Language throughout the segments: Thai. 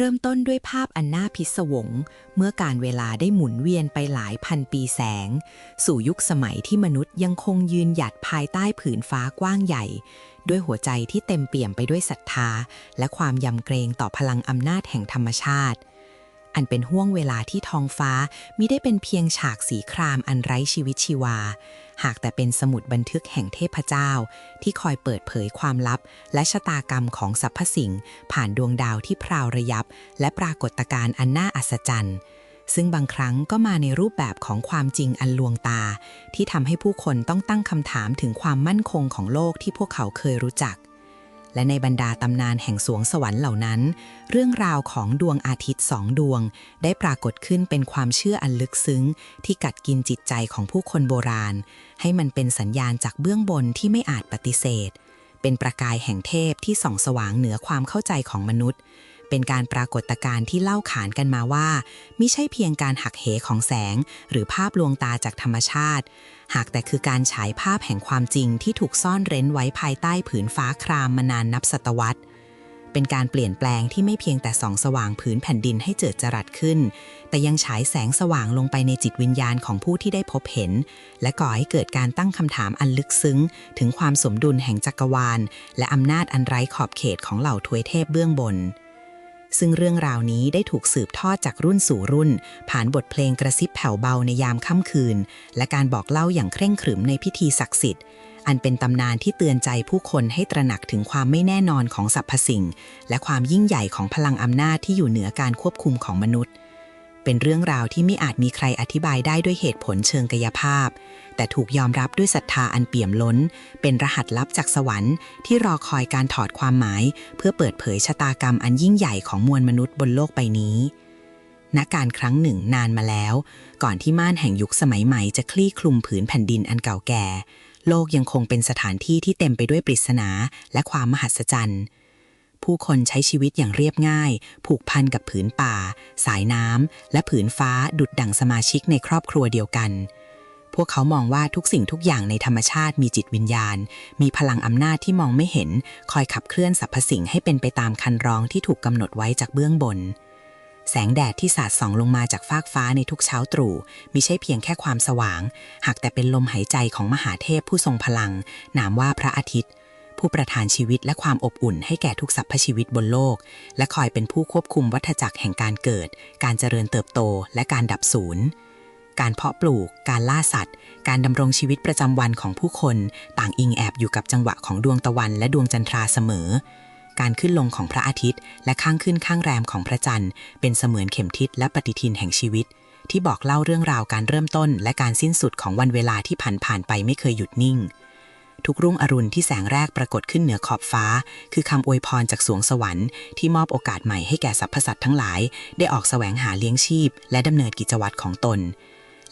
เริ่มต้นด้วยภาพอันน่าพิศวง เมื่อการเวลาได้หมุนเวียนไปหลายพันปีแสง สู่ยุคสมัยที่มนุษย์ยังคงยืนหยัดภายใต้ผืนฟ้ากว้างใหญ่ ด้วยหัวใจที่เต็มเปี่ยมไปด้วยศรัทธา และความยำเกรงต่อพลังอำนาจแห่งธรรมชาติ อันเป็นห่วงเวลาที่ท้องฟ้ามิได้เป็นเพียงฉากสีครามอันไร้ชีวิตชีวา หากแต่เป็นสมุดบันทึกแห่งเทพเจ้า ที่คอยเปิดเผยความลับ และชะตากรรมของสรรพสิ่ง ผ่านดวงดาวที่พราวระยับ และปรากฏการณ์อันน่าอัศจรรย์ซึ่งบางครั้งก็มาในรูปแบบของความจริงอันลวงตา ที่ทำให้ผู้คนต้องตั้งคำถามถึงความมั่นคงของโลกที่พวกเขาเคยรู้จัก และในบรรดาตำนานแห่งสวงสวรรค์เหล่านั้น เรื่องราวของดวงอาทิตย์สองดวง ได้ปรากฏขึ้นเป็นความเชื่ออันลึกซึ้ง ที่กัดกินจิตใจของผู้คนโบราณ ให้มันเป็นสัญญาณจากเบื้องบนที่ไม่อาจปฏิเสธ เป็นประกายแห่งเทพที่ส่องสว่างเหนือความเข้าใจของมนุษย์ เป็นการปรากฏการณ์ที่เล่าขานกันมาว่ามิใช่เพียงการหักเหของแสง หรือภาพลวงตาจากธรรมชาติ หากแต่คือการฉายภาพแห่งความจริงที่ถูกซ่อนเร้นไว้ภายใต้ผืนฟ้าครามมานานนับศตวรรษ เป็นการเปลี่ยนแปลงที่ไม่เพียงแต่ส่องสว่างผืนแผ่นดินให้เจิดจรัสขึ้น แต่ยังฉายแสงสว่างลงไปในจิตวิญญาณของผู้ที่ได้พบเห็น และก่อให้เกิดการตั้งคำถามอันลึกซึ้ง ถึงความสมดุลแห่งจักรวาล และอำนาจอันไร้ขอบเขตของเหล่าทวยเทพเบื้องบน ซึ่งเรื่องราวนี้ได้ถูกสืบทอดจากรุ่นสู่รุ่น ผ่านบทเพลงกระซิบแผ่วเบาในยามค่ำคืน และการบอกเล่าอย่างเคร่งขรึมในพิธีศักดิ์สิทธิ์ อันเป็นตำนานที่เตือนใจผู้คนให้ตระหนักถึงความไม่แน่นอนของสรรพสิ่ง และความยิ่งใหญ่ของพลังอำนาจที่อยู่เหนือการควบคุมของมนุษย์ เป็นเรื่องราวที่ไม่อาจมีใครอธิบายได้ด้วยเหตุผลเชิงกายภาพ แต่ถูกยอมรับด้วยศรัทธาอันเปี่ยมล้น เป็นรหัสลับจากสวรรค์ที่รอคอยการถอดความหมาย เพื่อเปิดเผยชะตากรรมอันยิ่งใหญ่ของมวลมนุษย์บนโลกใบนี้ณการครั้งหนึ่งนานมาแล้ว ก่อนที่ม่านแห่งยุคสมัยใหม่จะคลี่คลุมผืนแผ่นดินอันเก่าแก่ โลกยังคงเป็นสถานที่ที่เต็มไปด้วยปริศนาและความมหัศจรรย์ ผู้คนใช้ชีวิตอย่างเรียบง่าย ผูกพันกับผืนป่า สายน้ำและผืนฟ้าดุดดั่งสมาชิกในครอบครัวเดียวกัน พวกเขามองว่าทุกสิ่งทุกอย่างในธรรมชาติมีจิตวิญญาณ มีพลังอำนาจที่มองไม่เห็น คอยขับเคลื่อนสรรพสิ่งให้เป็นไปตามคันร้องที่ถูกกำหนดไว้จากเบื้องบน แสงแดดที่สาดส่องลงมาจากฟากฟ้าในทุกเช้าตรู่มิใช่เพียงแค่ความสว่าง หากแต่เป็นลมหายใจของมหาเทพผู้ทรงพลัง นามว่าพระอาทิตย์ ผู้ประทานชีวิตและความอบอุ่นให้แก่ทุกสรรพชีวิตบนโลก และคอยเป็นผู้ควบคุมวัฏจักรแห่งการเกิด การเจริญเติบโต และการดับสูญการเพาะปลูก การล่าสัตว์ การดำรงชีวิตประจำวันของผู้คน ต่างอิงแอบอยู่กับจังหวะของดวงตะวันและดวงจันทราเสมอ การขึ้นลงของพระอาทิตย์ และข้างขึ้นข้างแรมของพระจันทร์ เป็นเสมือนเข็มทิศและปฏิทินแห่งชีวิต ที่บอกเล่าเรื่องราวการเริ่มต้น และการสิ้นสุดของวันเวลาที่ผ่านผ่านไปไม่เคยหยุดนิ่ง ทุกรุ่งอรุณที่แสงแรกปรากฏขึ้นเหนือขอบฟ้า คือคำอวยพรจากสวงสวรรค์ที่มอบโอกาสใหม่ให้แก่สรรพสัตว์ทั้งหลาย ได้ออกแสวงหาเลี้ยงชีพ และดำเนินกิจวัตรของตน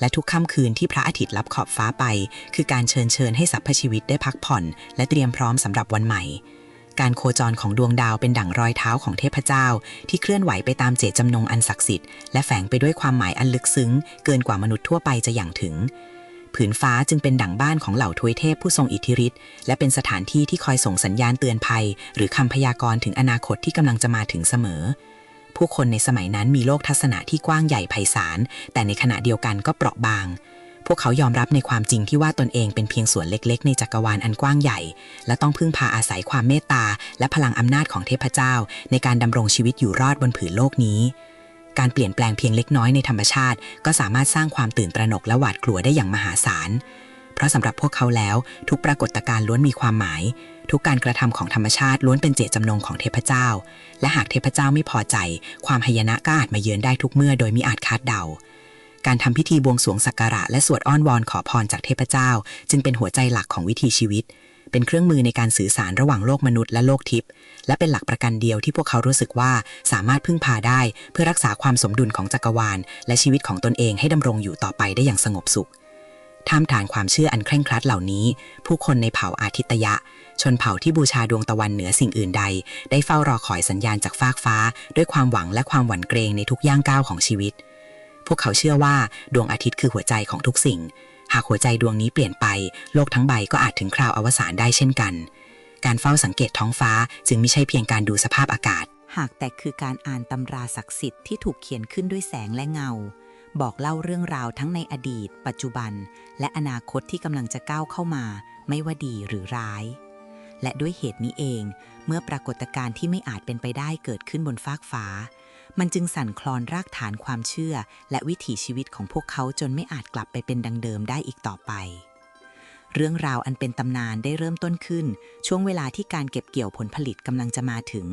และทุกค่ำคืนที่พระอาทิตย์ลับขอบฟ้าไป คือการเชิญเชิญให้สรรพชีวิตได้พักผ่อน และเตรียมพร้อมสำหรับวันใหม่การโคจรของดวงดาวเป็นดั่งรอยเท้าของเทพเจ้า ที่เคลื่อนไหวไปตามเจตจำนงอันศักดิ์สิทธิ์และแฝงไปด้วยความหมายอันลึกซึ้ง เกินกว่ามนุษย์ทั่วไปจะอย่างถึง ผืนฟ้าจึงเป็นดั่งบ้านของเหล่าทวยเทพผู้ทรงอิทธิฤทธิ์และเป็นสถานที่ที่คอยส่งสัญญาณเตือนภัย หรือคำพยากรณ์ถึงอนาคตที่กำลังจะมาถึงเสมอ ผู้คนในสมัยนั้นมีโลกทัศนะที่กว้างใหญ่ไพศาลแต่ในขณะเดียวกันก็เปราะบาง พวกเขายอมรับในความจริงที่ว่าตนเองเป็นเพียงส่วนเล็กๆ ในจักรวาลอันกว้างใหญ่ และต้องพึ่งพาอาศัยความเมตตาและพลังอำนาจของเทพเจ้า ในการดำรงชีวิตอยู่รอดบนผืนโลกนี้ การเปลี่ยนแปลงเพียงเล็กน้อยในธรรมชาติ ก็สามารถสร้างความตื่นตระหนกและหวาดกลัวได้อย่างมหาศาล เพราะสำหรับพวกเขาแล้ว ทุกปรากฏการณ์ล้วนมีความหมาย ทุกการกระทำของธรรมชาติล้วนเป็นเจตจำนงของเทพเจ้า และหากเทพเจ้าไม่พอใจ ความหายนะก็อาจมาเยือนได้ทุกเมื่อโดยมิอาจคาดเดาการทำพิธีบวงสรวงสักการะและสวดอ้อนวอนขอพรจากเทพเจ้า จึงเป็นหัวใจหลักของวิถีชีวิต เป็นเครื่องมือในการสื่อสารระหว่างโลกมนุษย์และโลกทิพย์และเป็นหลักประกันเดียวที่พวกเขารู้สึกว่าสามารถพึ่งพาได้เพื่อรักษาความสมดุลของจักรวาล และชีวิตของตนเองให้ดำรงอยู่ต่อไปได้อย่างสงบสุขท่ามกลางความเชื่ออันเคร่งครัดเหล่านี้ ผู้คนในเผ่าอาทิตยะ ชนเผ่าที่บูชาดวงตะวันเหนือสิ่งอื่นใด ได้เฝ้ารอคอยสัญญาณจากฟากฟ้า ด้วยความหวังและความหวั่นเกรงในทุกย่างก้าวของชีวิต พวกเขาเชื่อว่าดวงอาทิตย์คือหัวใจของทุกสิ่ง หากหัวใจดวงนี้เปลี่ยนไป โลกทั้งใบก็อาจถึงคราวอวสานได้เช่นกัน การเฝ้าสังเกตท้องฟ้าจึงไม่ใช่เพียงการดูสภาพอากาศ หากแต่คือการอ่านตำราศักดิ์สิทธิ์ที่ถูกเขียนขึ้นด้วยแสงและเงา บอกเล่าเรื่องราวทั้งในอดีต ปัจจุบัน และอนาคตที่กำลังจะก้าวเข้ามา ไม่ว่าดีหรือร้าย และด้วยเหตุนี้เอง เมื่อปรากฏการณ์ที่ไม่อาจเป็นไปได้เกิดขึ้นบนฟากฟ้า มันจึงสั่นคลอนรากฐานความเชื่อ และวิถีชีวิตของพวกเขาจนไม่อาจกลับไปเป็นดังเดิมได้อีกต่อไป เรื่องราวอันเป็นตำนานได้เริ่มต้นขึ้น ช่วงเวลาที่การเก็บเกี่ยวผลผลิตกำลังจะมาถึง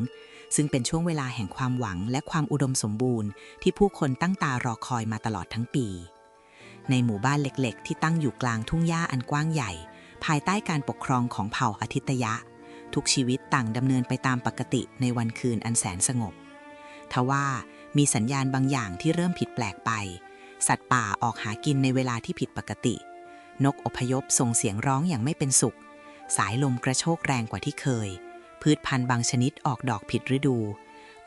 ซึ่งเป็นช่วงเวลาแห่งความหวังและความอุดมสมบูรณ์ ที่ผู้คนตั้งตารอคอยมาตลอดทั้งปี ในหมู่บ้านเล็กๆ ที่ตั้งอยู่กลางทุ่งหญ้าอันกว้างใหญ่ ภายใต้การปกครองของเผ่าอาทิตยะ ทุกชีวิตต่างดำเนินไปตามปกติในวันคืนอันแสนสงบ ทว่ามีสัญญาณบางอย่างที่เริ่มผิดแปลกไป สัตว์ป่าออกหากินในเวลาที่ผิดปกติ นกอพยพส่งเสียงร้องอย่างไม่เป็นสุข สายลมกระโชกแรงกว่าที่เคย พืชพันธุ์บางชนิดออกดอกผิดฤดู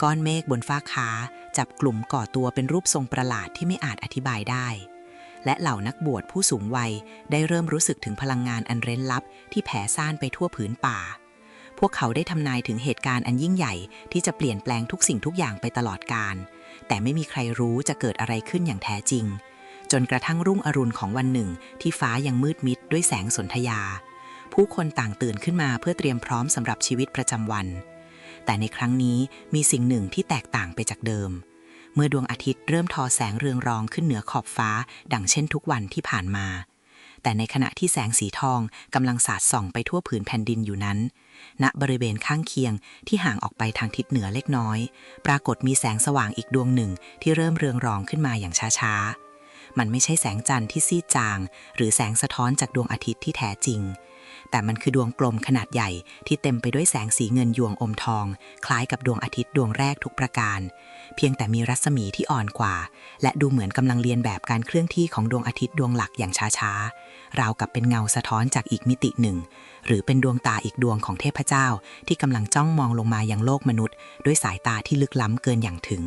ก้อนเมฆบนฟ้าค้าจับกลุ่มก่อตัวเป็นรูปทรงประหลาดที่ไม่อาจอธิบายได้ และเหล่านักบวชผู้สูงวัยได้เริ่มรู้สึกถึงพลังงานอันเร้นลับที่แผ่ซ่านไปทั่วผืนป่า พวกเขาได้ทำนายถึงเหตุการณ์อันยิ่งใหญ่ที่จะเปลี่ยนแปลงทุกสิ่งทุกอย่างไปตลอดกาล แต่ไม่มีใครรู้จะเกิดอะไรขึ้นอย่างแท้จริง จนกระทั่งรุ่งอรุณของวันหนึ่ง ที่ฟ้ายังมืดมิดด้วยแสงสนธยา ผู้คนต่างตื่นขึ้นมาเพื่อเตรียมพร้อมสำหรับชีวิตประจำวัน แต่ในครั้งนี้มีสิ่งหนึ่งที่แตกต่างไปจากเดิม เมื่อดวงอาทิตย์เริ่มทอแสงเรืองรองขึ้นเหนือขอบฟ้า ดังเช่นทุกวันที่ผ่านมา แต่ในขณะที่แสงสีทองกำลังสาดส่องไปทั่วผืนแผ่นดินอยู่นั้น ณบริเวณข้างเคียงที่ห่างออกไปทางทิศเหนือเล็กน้อย ปรากฏมีแสงสว่างอีกดวงหนึ่งที่เริ่มเรืองรองขึ้นมาอย่างช้าๆ มันไม่ใช่แสงจันทร์ที่ซีดจาง หรือแสงสะท้อนจากดวงอาทิตย์ที่แท้จริง แต่มันคือดวงกลมขนาดใหญ่ที่เต็มไปด้วยแสงสีเงินยวงอมทอง คล้ายกับดวงอาทิตย์ดวงแรกทุกประการ เพียงแต่มีรัศมีที่อ่อนกว่า และดูเหมือนกำลังเรียนแบบการเคลื่อนที่ของดวงอาทิตย์ดวงหลักอย่างช้าๆ ราวกับเป็นเงาสะท้อนจากอีกมิติหนึ่ง หรือเป็นดวงตาอีกดวงของเทพเจ้า ที่กำลังจ้องมองลงมายังโลกมนุษย์ ด้วยสายตาที่ลึกล้ำเกินอย่างถึง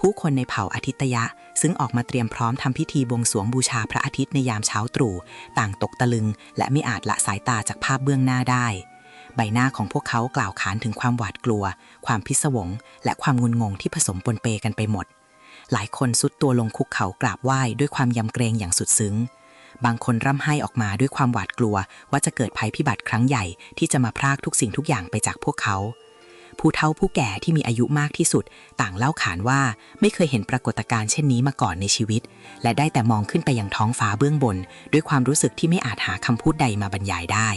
ผู้คนในเผ่าอาทิตยะ ซึ่งออกมาเตรียมพร้อมทำพิธีบวงสวงบูชาพระอาทิตย์ในยามเช้าตรู่ต่างตกตะลึง และไม่อาจละสายตาจากภาพเบื้องหน้าได้ ใบหน้าของพวกเขากล่าวขานถึงความหวาดกลัว ความพิศวง และความงุนงงที่ผสมปนเปกันไปหมด หลายคนสุดตัวลงคุกเขากราบไหว้ด้วยความยำเกรงอย่างสุดซึ้งบางคนร่ำไห้ออกมาด้วยความหวาดกลัวว่าจะเกิดภัยพิบัติครั้งใหญ่ที่จะมาพรากทุกสิ่งทุกอย่างไปจากพวกเขา ผู้เฒ่าผู้แก่ที่มีอายุมากที่สุด ต่างเล่าขานว่าไม่เคยเห็นปรากฏการณ์เช่นนี้มาก่อนในชีวิต และได้แต่มองขึ้นไปยังท้องฟ้าเบื้องบน ด้วยความรู้สึกที่ไม่อาจหาคำพูดใดมาบรรยายได้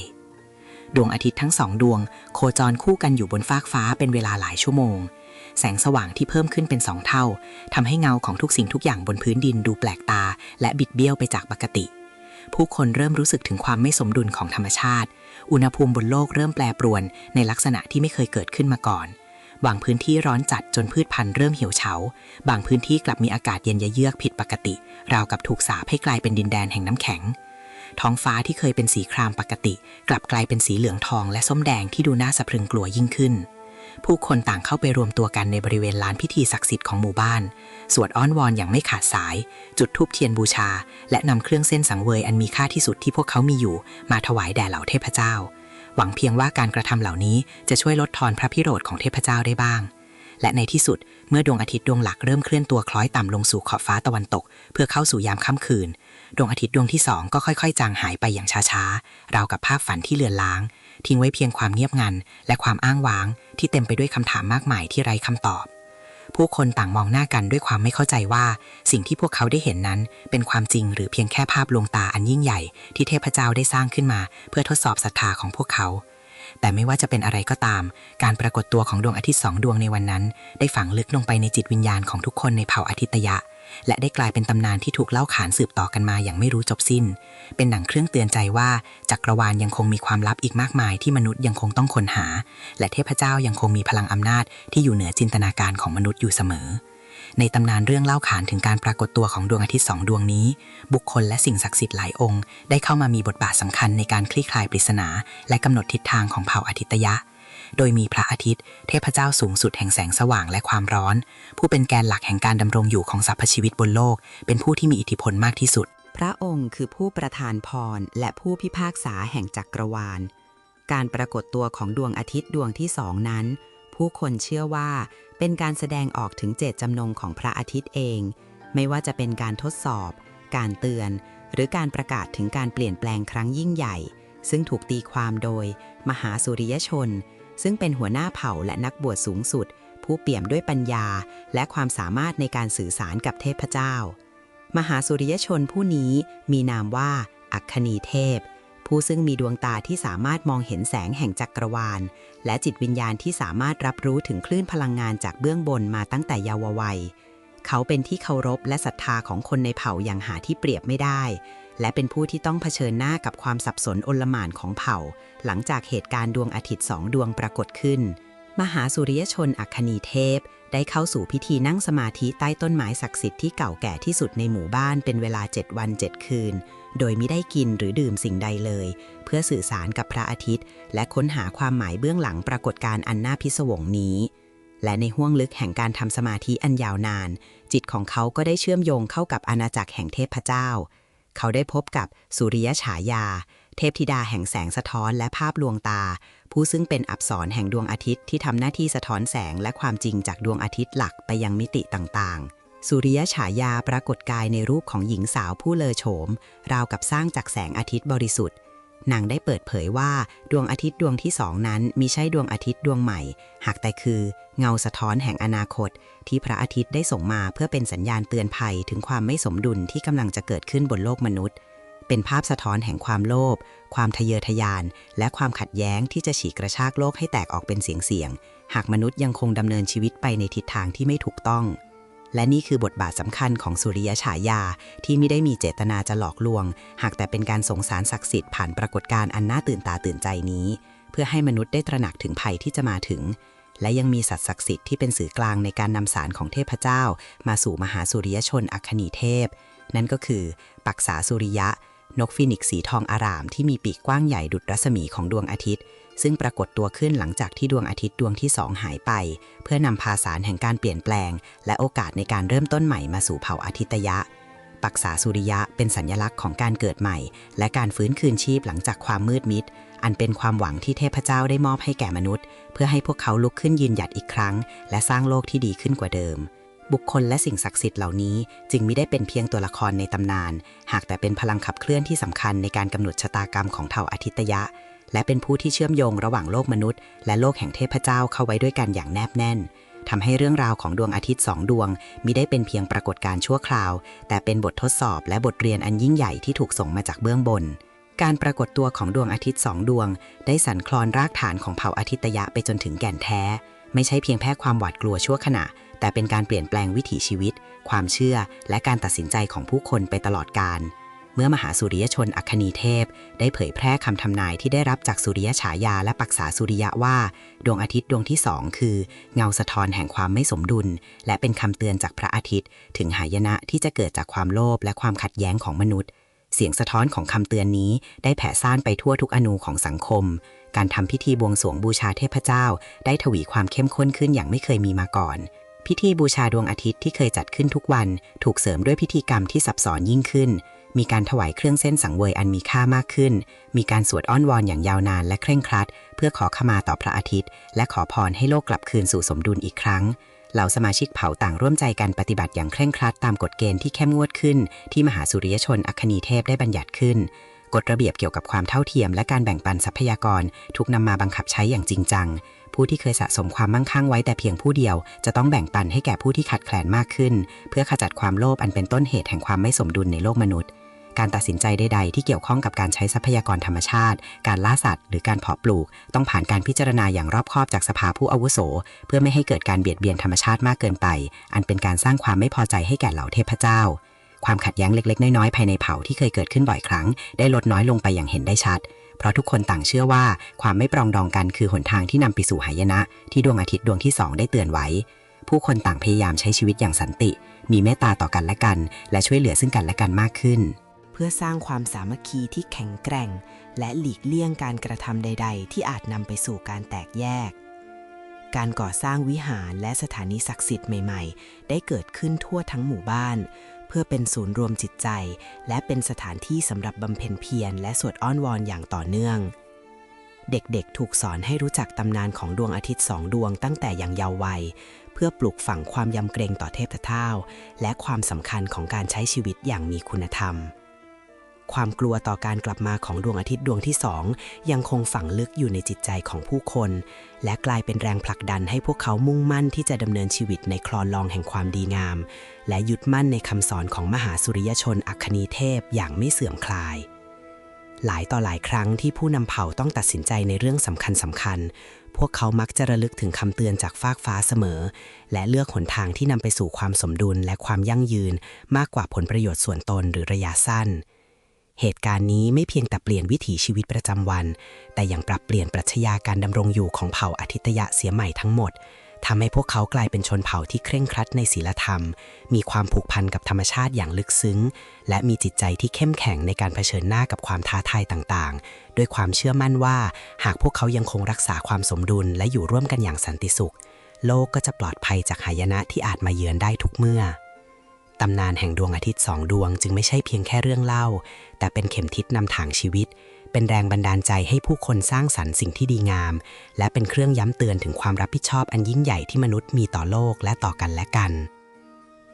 ดวงอาทิตย์ทั้งสองดวง โคจรคู่กันอยู่บนฟากฟ้าเป็นเวลาหลายชั่วโมง แสงสว่างที่เพิ่มขึ้นเป็นสองเท่าทำให้เงาของทุกสิ่งทุกอย่างบนพื้นดินดูแปลกตา และบิดเบี้ยวไปจากปกติ ผู้คนเริ่มรู้สึกถึงความไม่สมดุลของธรรมชาติ อุณหภูมิบนโลกเริ่มแปรปรวนในลักษณะที่ไม่เคยเกิดขึ้นมาก่อนบางพื้นที่ร้อนจัดจนพืชพันธุ์เริ่มเหี่ยวเฉา บางพื้นที่กลับมีอากาศเย็นยะเยือกผิดปกติ ราวกับถูกสาปให้กลายเป็นดินแดนแห่งน้ำแข็ง ท้องฟ้าที่เคยเป็นสีครามปกติ กลับกลายเป็นสีเหลืองทองและส้มแดงที่ดูน่าสะพรึงกลัวยิ่งขึ้น ผู้คนต่างเข้าไปรวมตัวกันในบริเวณลานพิธีศักดิ์สิทธิ์ของหมู่บ้าน สวดอ้อนวอนอย่างไม่ขาดสาย จุดธูปเทียนบูชา และนำเครื่องเส้นสังเวยอันมีค่าที่สุดที่พวกเขามีอยู่ มาถวายแด่เหล่าเทพเจ้า หวังเพียงว่าการกระทำเหล่านี้จะช่วยลดทอนพระพิโรธของเทพเจ้าได้บ้าง และในที่สุดเมื่อดวงอาทิตย์ดวงหลักเริ่มเคลื่อนตัวคล้อยต่ำลงสู่ขอบฟ้าตะวันตก เพื่อเข้าสู่ยามค่ำคืนดวงอาทิตย์ดวงที่สองก็ค่อยๆ จางหายไปอย่างช้าๆ ราวกับภาพฝันที่เลือนลาง ทิ้งไว้เพียงความเงียบงัน และความอ้างว้าง ที่เต็มไปด้วยคำถามมากมายที่ไร้คำตอบ ผู้คนต่างมองหน้ากันด้วยความไม่เข้าใจว่า สิ่งที่พวกเขาได้เห็นนั้น เป็นความจริงหรือเพียงแค่ภาพลวงตาอันยิ่งใหญ่ ที่เทพเจ้าได้สร้างขึ้นมา เพื่อทดสอบศรัทธาของพวกเขา แต่ไม่ว่าจะเป็นอะไรก็ตาม การปรากฏตัวของดวงอาทิตย์สองดวงในวันนั้น ได้ฝังลึกลงไปในจิตวิญญาณของทุกคนในเผ่าอาทิตยะ และได้กลายเป็นตำนานที่ถูกเล่าขานสืบต่อกันมาอย่างไม่รู้จบสิ้น เป็นหนังเครื่องเตือนใจว่าจักรวาลยังคงมีความลับอีกมากมายที่มนุษย์ยังคงต้องค้นหา และเทพเจ้ายังคงมีพลังอำนาจที่อยู่เหนือจินตนาการของมนุษย์อยู่เสมอ ในตำนานเรื่องเล่าขานถึงการปรากฏตัวของดวงอาทิตย์สองดวงนี้ บุคคลและสิ่งศักดิ์สิทธิ์หลายองค์ ได้เข้ามามีบทบาทสำคัญในการคลี่คลายปริศนา และกำหนดทิศทางของเผ่าอาทิตยะ โดยมีพระอาทิตย์ เทพเจ้าสูงสุดแห่งแสงสว่างและความร้อน ผู้เป็นแกนหลักแห่งการดำรงอยู่ของสรรพชีวิตบนโลก เป็นผู้ที่มีอิทธิพลมากที่สุด พระองค์คือผู้ประทานพร และผู้พิพากษาแห่งจักรวาล การปรากฏตัวของดวงอาทิตย์ดวงที่สองนั้น ผู้คนเชื่อว่าเป็นการแสดงออกถึงเจตจำนงของพระอาทิตย์เอง ไม่ว่าจะเป็นการทดสอบ การเตือน หรือการประกาศถึงการเปลี่ยนแปลงครั้งยิ่งใหญ่ซึ่งถูกตีความโดย มหาสุริยชน ซึ่งเป็นหัวหน้าเผ่าและนักบวชสูงสุด ผู้เปี่ยมด้วยปัญญาและความสามารถในการสื่อสารกับเทพเจ้า มหาสุริยชนผู้นี้มีนามว่า อัคคณีเทพ ผู้ซึ่งมีดวงตาที่สามารถมองเห็นแสงแห่งจักรวาล และจิตวิญญาณที่สามารถรับรู้ถึงคลื่นพลังงานจากเบื้องบนมาตั้งแต่เยาววัย เขาเป็นที่เคารพและศรัทธาของคนในเผ่าอย่างหาที่เปรียบไม่ได้ และเป็นผู้ที่ต้องเผชิญหน้ากับความสับสนโอลหม่านของเผ่า หลังจากเหตุการณ์ดวงอาทิตย์สองดวงปรากฏขึ้น มหาสุริยชนอัคคีเทพ ได้เข้าสู่พิธีนั่งสมาธิใต้ต้นไม้ศักดิ์สิทธิ์ที่เก่าแก่ที่สุดในหมู่บ้านเป็นเวลา 7 วัน 7 คืน โดยไม่ได้กินหรือดื่มสิ่งใดเลย เพื่อสื่อสารกับพระอาทิตย์ และค้นหาความหมายเบื้องหลังปรากฏการณ์อันน่าพิศวงนี้และในห้วงลึกแห่งการทำสมาธิอันยาวนาน จิตของเขาก็ได้เชื่อมโยงเข้ากับอาณาจักรแห่งเทพเจ้า เขาได้พบกับสุริยฉายา เทพธิดาแห่งแสงสะท้อนและภาพลวงตา ผู้ซึ่งเป็นอับสรแห่งดวงอาทิตย์ที่ทำหน้าที่สะท้อนแสงและความจริงจากดวงอาทิตย์หลักไปยังมิติต่างๆ สุริยฉายาปรากฏกายในรูปของหญิงสาวผู้เลอโฉม ราวกับสร้างจากแสงอาทิตย์บริสุทธิ์ นางได้เปิดเผยว่าดวงอาทิตย์ดวงที่สองนั้นมิใช่ดวงอาทิตย์ดวงใหม่ หากแต่คือเงาสะท้อนแห่งอนาคต ที่พระอาทิตย์ได้ส่งมาเพื่อเป็นสัญญาณเตือนภัยถึงความไม่สมดุลที่กำลังจะเกิดขึ้นบนโลกมนุษย์ เป็นภาพสะท้อนแห่งความโลภความทะเยอทะยาน และความขัดแย้งที่จะฉีกกระชากโลกให้แตกออกเป็นเสียงเสียงๆหากมนุษย์ยังคงดำเนินชีวิตไปในทิศทางที่ไม่ถูกต้อง และนี่คือบทบาทสำคัญของสุริยฉายา ที่ไม่ได้มีเจตนาจะหลอกลวง หากแต่เป็นการส่งสารศักดิ์สิทธิ์ผ่านปรากฏการณ์อันน่าตื่นตาตื่นใจนี้ เพื่อให้มนุษย์ได้ตระหนักถึงภัยที่จะมาถึง และยังมีสัตว์ศักดิ์สิทธิ์ที่เป็นสื่อกลางในการนำสารของเทพเจ้า มาสู่มหาสุริยชนอัคคีเทพ นั่นก็คือ ปักษาสุริยะ นกฟีนิกซ์สีทองอารามที่มีปีกกว้างใหญ่ดุจรัศมีของดวงอาทิตย์ ซึ่งปรากฏตัวขึ้นหลังจากที่ดวงอาทิตย์ดวงที่สองหายไป เพื่อนำพาสารแห่งการเปลี่ยนแปลง และโอกาสในการเริ่มต้นใหม่มาสู่เผ่าอาทิตยะ ปักษาสุริยะเป็นสัญลักษณ์ของการเกิดใหม่ และการฟื้นคืนชีพหลังจากความมืดมิด อันเป็นความหวังที่เทพเจ้าได้มอบให้แก่มนุษย์ เพื่อให้พวกเขาลุกขึ้นยืนหยัดอีกครั้ง และสร้างโลกที่ดีขึ้นกว่าเดิมบุคคลและสิ่งศักดิ์สิทธิ์เหล่านี้จึงไม่ได้เป็นเพียงตัวละครในตำนาน หากแต่เป็นพลังขับเคลื่อนที่สำคัญในการกำหนดชะตากรรมของเผ่าอาทิตยะ และเป็นผู้ที่เชื่อมโยงระหว่างโลกมนุษย์ และโลกแห่งเทพเจ้าเข้าไว้ด้วยกันอย่างแนบแน่นทำให้เรื่องราวของดวงอาทิตย์สองดวงมิได้เป็นเพียงปรากฏการณ์ชั่วคราว แต่เป็นบททดสอบและบทเรียนอันยิ่งใหญ่ที่ถูกส่งมาจากเบื้องบน การปรากฏตัวของดวงอาทิตย์สองดวง ได้สั่นคลอนรากฐานของเผ่าอาทิตยะไปจนถึงแก่นแท้ ไม่ใช่เพียงแค่ความหวาดกลัวชั่วขณะ แต่เป็นการเปลี่ยนแปลงวิถีชีวิต ความเชื่อ และการตัดสินใจของผู้คนไปตลอดกาล เมื่อมหาสุริยชนอัคคณีเทพ ได้เผยแพร่คำทำนายที่ได้รับจากสุริยฉายาและปักษาสุริยะว่า ดวงอาทิตย์ดวงที่สองคือ เงาสะท้อนแห่งความไม่สมดุล และเป็นคำเตือนจากพระอาทิตย์ ถึงหายนะที่จะเกิดจากความโลภและความขัดแย้งของมนุษย์ เสียงสะท้อนของคำเตือนนี้ ได้แผ่ซ่านไปทั่วทุกอนูของสังคม การทำพิธีบวงสรวงบูชาเทพเจ้า ได้ทวีความเข้มข้นขึ้นอย่างไม่เคยมีมาก่อนพิธีบูชาดวงอาทิตย์ที่เคยจัดขึ้นทุกวัน ถูกเสริมด้วยพิธีกรรมที่ซับซ้อนยิ่งขึ้น มีการถวายเครื่องเส้นสังเวยอันมีค่ามากขึ้น มีการสวดอ้อนวอนอย่างยาวนานและเคร่งครัด เพื่อขอขมาต่อพระอาทิตย์ และขอพรให้โลกกลับคืนสู่สมดุลอีกครั้ง เหล่าสมาชิกเผ่าต่างร่วมใจกันปฏิบัติอย่างเคร่งครัดตามกฎเกณฑ์ที่เข้มงวดขึ้น ที่มหาสุริยชนอัคคณีเทพได้บัญญัติขึ้น กฎระเบียบเกี่ยวกับความเท่าเทียม และการแบ่งปันทรัพยากรถูกนำมาบังคับใช้อย่างจริงจัง ผู้ที่เคยสะสมความมั่งคั่งไว้แต่เพียงผู้เดียว จะต้องแบ่งปันให้แก่ผู้ที่ขาดแคลนมากขึ้น เพื่อขจัดความโลภอันเป็นต้นเหตุแห่งความไม่สมดุลในโลกมนุษย์ การตัดสินใจใดๆ ที่เกี่ยวข้องกับการใช้ทรัพยากรธรรมชาติ การล่าสัตว์ หรือการเพาะปลูก ต้องผ่านการพิจารณาอย่างรอบคอบจากสภาผู้อาวุโส เพื่อไม่ให้เกิดการเบียดเบียนธรรมชาติมากเกินไป อันเป็นการสร้างความไม่พอใจให้แก่เหล่าเทพเจ้า ความขัดแย้งเล็กๆ น้อยๆ ภายในเผ่าที่เคยเกิดขึ้นบ่อยครั้ง ได้ลดน้อยลงไปอย่างเห็นได้ชัด เพราะทุกคนต่างเชื่อว่า ความไม่ปรองดองกันคือหนทางที่นำไปสู่หายนะ ที่ดวงอาทิตย์ดวงที่สองได้เตือนไว้ผู้คนต่างพยายามใช้ชีวิตอย่างสันติ มีเมตตาต่อกันและกัน และช่วยเหลือซึ่งกันและกันมากขึ้น เพื่อสร้างความสามัคคีที่แข็งแกร่ง และหลีกเลี่ยงการกระทำใด ๆ ที่อาจนำไปสู่การแตกแยก การก่อสร้างวิหารและสถานีศักดิ์สิทธิ์ใหม่ ๆ ได้เกิดขึ้นทั่วทั้งหมู่บ้าน เพื่อเป็นศูนย์รวมจิตใจ และเป็นสถานที่สำหรับบำเพ็ญเพียรและสวดอ้อนวอนอย่างต่อเนื่อง เด็กๆ ถูกสอนให้รู้จักตำนานของดวงอาทิตย์สองดวงตั้งแต่ยังเยาว์วัยเพื่อปลูกฝังความยำเกรงต่อเทพเจ้าและความสำคัญของการใช้ชีวิตอย่างมีคุณธรรม ความกลัวต่อการกลับมาของดวงอาทิตย์ดวงที่สองยังคงฝังลึกอยู่ในจิตใจของผู้คน และกลายเป็นแรงผลักดันให้พวกเขามุ่งมั่นที่จะดำเนินชีวิตในคลอนลองแห่งความดีงาม และยึดมั่นในคำสอนของมหาสุริยชนอัคคณีเทพอย่างไม่เสื่อมคลายหลายต่อหลายครั้งที่ผู้นำเผ่าต้องตัดสินใจในเรื่องสำคัญสำคัญๆพวกเขามักจะระลึกถึงคำเตือนจากฟากฟ้าเสมอ และเลือกหนทางที่นำไปสู่ความสมดุลและความยั่งยืน มากกว่าผลประโยชน์ส่วนตนหรือระยะสั้น เหตุการณ์นี้ไม่เพียงแต่เปลี่ยนวิถีชีวิตประจำวัน แต่ยังปรับเปลี่ยนปรัชญาการดำรงอยู่ของเผ่าอาทิตยะเสียใหม่ทั้งหมดทำให้พวกเขากลายเป็นชนเผ่าที่เคร่งครัดในศีลธรรม มีความผูกพันกับธรรมชาติอย่างลึกซึ้ง และมีจิตใจที่เข้มแข็งในการเผชิญหน้ากับความท้าทายต่างๆ ด้วยความเชื่อมั่นว่า หากพวกเขายังคงรักษาความสมดุลและอยู่ร่วมกันอย่างสันติสุข โลกก็จะปลอดภัยจากหายนะที่อาจมาเยือนได้ทุกเมื่อ ตำนานแห่งดวงอาทิตย์สองดวงจึงไม่ใช่เพียงแค่เรื่องเล่า แต่เป็นเข็มทิศนำทางชีวิต เป็นแรงบันดาลใจให้ผู้คนสร้างสรรค์สิ่งที่ดีงาม และเป็นเครื่องย้ำเตือนถึงความรับผิดชอบอันยิ่งใหญ่ที่มนุษย์มีต่อโลกและต่อกันและกัน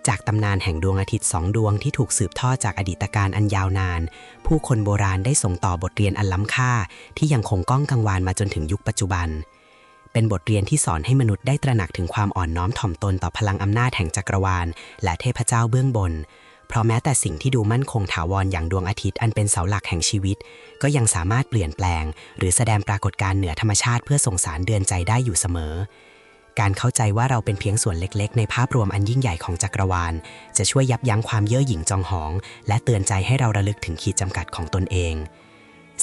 จากตำนานแห่งดวงอาทิตย์สองดวงที่ถูกสืบทอดจากอดีตการอันยาวนาน ผู้คนโบราณได้ส่งต่อบทเรียนอันล้ำค่า ที่ยังคงก้องกังวานมาจนถึงยุคปัจจุบัน เป็นบทเรียนที่สอนให้มนุษย์ได้ตระหนักถึงความอ่อนน้อมถ่อมตนต่อพลังอำนาจแห่งจักรวาล และเทพเจ้าเบื้องบน เพราะแม้แต่สิ่งที่ดูมั่นคงถาวรอย่างดวงอาทิตย์อันเป็นเสาหลักแห่งชีวิต ก็ยังสามารถเปลี่ยนแปลง หรือแสดงปรากฏการณ์เหนือธรรมชาติเพื่อส่งสารเดือนใจได้อยู่เสมอ การเข้าใจว่าเราเป็นเพียงส่วนเล็ก ๆ ในภาพรวมอันยิ่งใหญ่ของจักรวาล จะช่วยยับยั้งความเย่อหยิ่งจองหอง และเตือนใจให้เราระลึกถึงขีดจำกัดของตนเอง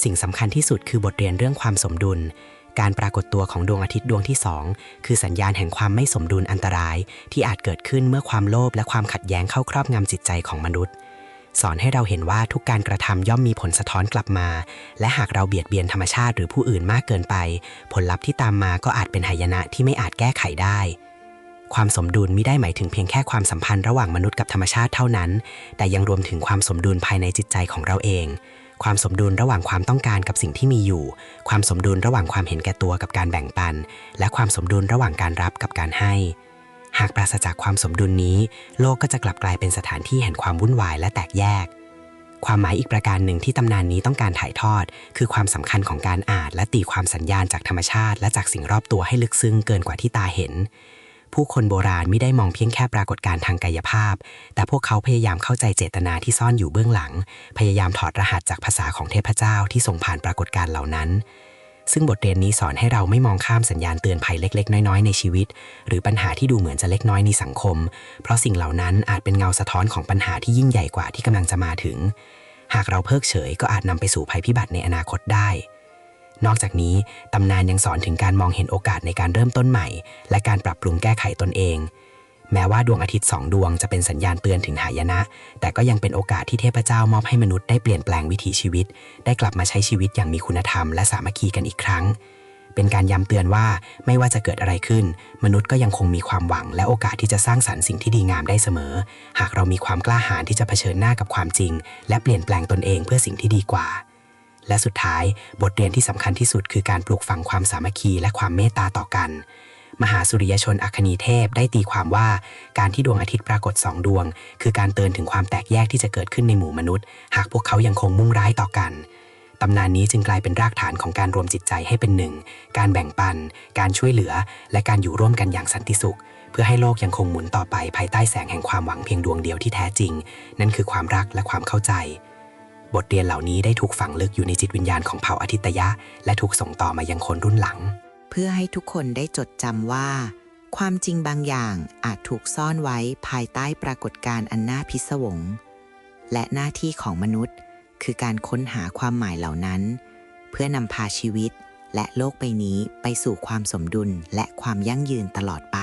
สิ่งสำคัญที่สุดคือบทเรียนเรื่องความสมดุล การปรากฏตัวของดวงอาทิตย์ดวงที่สองคือสัญญาณแห่งความไม่สมดุลอันตราย ที่อาจเกิดขึ้นเมื่อความโลภและความขัดแย้งเข้าครอบงำจิตใจของมนุษย์ สอนให้เราเห็นว่าทุกการกระทำย่อมมีผลสะท้อนกลับมา และหากเราเบียดเบียนธรรมชาติหรือผู้อื่นมากเกินไป ผลลัพธ์ที่ตามมาก็อาจเป็นหายนะที่ไม่อาจแก้ไขได้ความสมดุลไม่ได้หมายถึงเพียงแค่ความสัมพันธ์ระหว่างมนุษย์กับธรรมชาติเท่านั้น แต่ยังรวมถึงความสมดุลภายในจิตใจของเราเอง ความสมดุลระหว่างความต้องการกับสิ่งที่มีอยู่ ความสมดุลระหว่างความเห็นแก่ตัวกับการแบ่งปัน และความสมดุลระหว่างการรับกับการให้ หากปราศจากความสมดุลนี้ โลกก็จะกลับกลายเป็นสถานที่แห่งความวุ่นวายและแตกแยก ความหมายอีกประการหนึ่งที่ตำนานนี้ต้องการถ่ายทอด คือความสำคัญของการอ่านและตีความสัญญาณจากธรรมชาติ และจากสิ่งรอบตัวให้ลึกซึ้งเกินกว่าที่ตาเห็น ผู้คนโบราณไม่ได้มองเพียงแค่ปรากฏการณ์ทางกายภาพ แต่พวกเขาพยายามเข้าใจเจตนาที่ซ่อนอยู่เบื้องหลัง พยายามถอดรหัสจากภาษาของเทพเจ้าที่ส่งผ่านปรากฏการณ์เหล่านั้น ซึ่งบทเรียนนี้สอนให้เราไม่มองข้ามสัญญาณเตือนภัยเล็ก ๆ น้อย ๆ ในชีวิต หรือปัญหาที่ดูเหมือนจะเล็กน้อยในสังคม เพราะสิ่งเหล่านั้นอาจเป็นเงาสะท้อนของปัญหาที่ยิ่งใหญ่กว่าที่กำลังจะมาถึง หากเราเพิกเฉยก็อาจนำไปสู่ภัยพิบัติในอนาคตได้ นอกจากนี้ตำนานยังสอนถึงการมองเห็นโอกาสในการเริ่มต้นใหม่ และการปรับปรุงแก้ไขตนเอง แม้ว่าดวงอาทิตย์สองดวงจะเป็นสัญญาณเตือนถึงหายนะ แต่ก็ยังเป็นโอกาสที่เทพเจ้ามอบให้มนุษย์ได้เปลี่ยนแปลงวิถีชีวิต ได้กลับมาใช้ชีวิตอย่างมีคุณธรรมและสามัคคีกันอีกครั้ง เป็นการย้ำเตือนว่าไม่ว่าจะเกิดอะไรขึ้น มนุษย์ก็ยังคงมีความหวัง และโอกาสที่จะสร้างสรรค์สิ่งที่ดีงามได้เสมอ หากเรามีความกล้าหาญที่จะเผชิญหน้ากับความจริง และเปลี่ยนแปลงตนเองเพื่อสิ่งที่ดีกว่า และสุดท้ายบทเรียนที่สำคัญที่สุดคือการปลูกฝังความสามัคคีและความเมตตาต่อกัน มหาสุริยชนอัคคณีเทพได้ตีความว่าการที่ดวงอาทิตย์ปรากฏสองดวง คือการเตือนถึงความแตกแยกที่จะเกิดขึ้นในหมู่มนุษย์ หากพวกเขายังคงมุ่งร้ายต่อกันตำนานนี้จึงกลายเป็นรากฐานของการรวมจิตใจให้เป็นหนึ่ง การแบ่งปัน การช่วยเหลือ และการอยู่ร่วมกันอย่างสันติสุข เพื่อให้โลกยังคงหมุนต่อไปภายใต้แสงแห่งความหวังเพียงดวงเดียวที่แท้จริง นั่นคือความรักและความเข้าใจ บทเรียนเหล่านี้ได้ถูกฝังลึกอยู่ในจิตวิญญาณของเผ่าอาทิตยะ และถูกส่งต่อมายังคนรุ่นหลัง เพื่อให้ทุกคนได้จดจำว่า ความจริงบางอย่างอาจถูกซ่อนไว้ภายใต้ปรากฏการณ์อันน่าพิศวง และหน้าที่ของมนุษย์ คือการค้นหาความหมายเหล่านั้น เพื่อนำพาชีวิตและโลกใบนี้ไปสู่ความสมดุลและความยั่งยืนตลอดไป